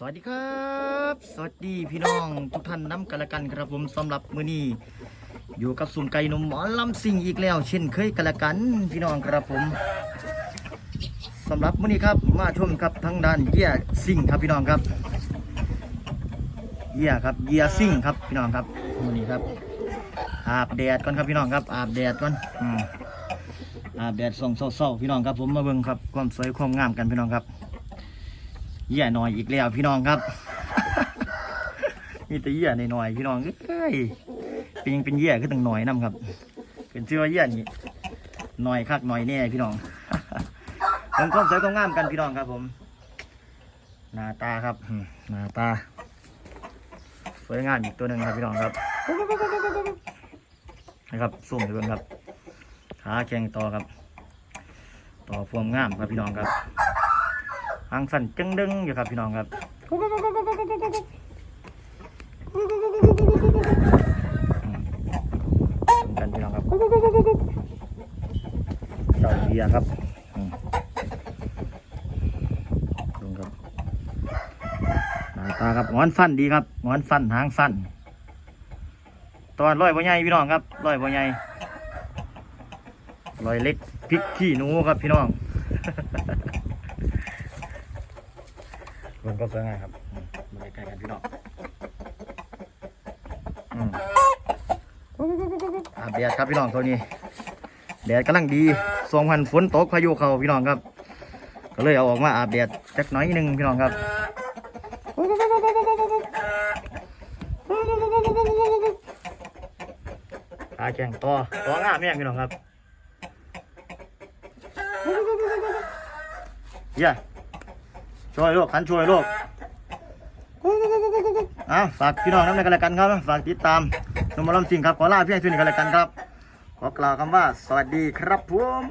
สวัสดีครับ สวัสดีพี่น้องทุกท่านน้ำกันละกันครับผมสำหรับมือนี้อยู่กับสุ่มไก่นมหมอลำซิ่งอีกแล้ว เช่นเคยกันละกันพี่น้องครับผมสำหรับมือนี้ครับมาชมครับทางด้านเยียซิ่งครับพี่น้องครับเยียครับเยียซิ่งครับพี่น้องครับมือนี้ครับอาบแดดก่อนครับพี่น้องครับ อาบแดดก่อนอืมอาบแดดส่องเศร้าๆพี่น้องครับผมมาเบิ่งครับความสวยความงามกันพี่น้องครับ เหี้ยหน่อยอีกแล้วพี่น้องครับ มีแต่เหี้ยหน่อยพี่น้องเอ้ยเป็นยังเป็นเหี้ยขึ้นตั้งหน่อยนํครับเป็นชื่อว่าเหี้ยนี่หน่อยคักหน่อยแน่พี่น้องผมก็สวยก็งามกันพี่น้องครับ ผมหน้าตาครับหน้าตาสวยงามอีกตัวหนึ่งครับพี่น้องครับนะครับสุ่มให้เบิ่งครับขาแข็งต่อครับ ต่อฟวมงามครับพี่น้องครับ หางสั่นจึงดึงอยู่ครับพี่น้องครับกันพี่น้องครับเจ้าเบียครับดูครับหน้าตาครับงอนฟันดีครับงอนฟันหางฟันตอนร้อยบ่ใหญ่พี่น้องครับร้อยบ่ใหญ่ร้อยเล็กพริกขี้หนูครับพี่น้อง มันก็สวยงามครับอืมมาใกล้ๆกันพี่น้องอาบแดดครับพี่น้องตัวนี้แดดกำลังดีสองพันฝนตกพายุเข้าพี่น้องครับ ก็เลยเอาออกมาอาบแดดจักน้อยหนึ่งพี่น้องครับขาแข่งต่อต่องามแม่งพี่น้องครับเย้ ช่วยลูกขันช่วยลูกอะฝากพี่น้องน้ำในกันแล้วกันครับฝากติดตามนมอลำสิงครับขอลาเพียงเท่านี้กันแล้วกันครับ ขอกล่าวคำว่าสวัสดีครับผม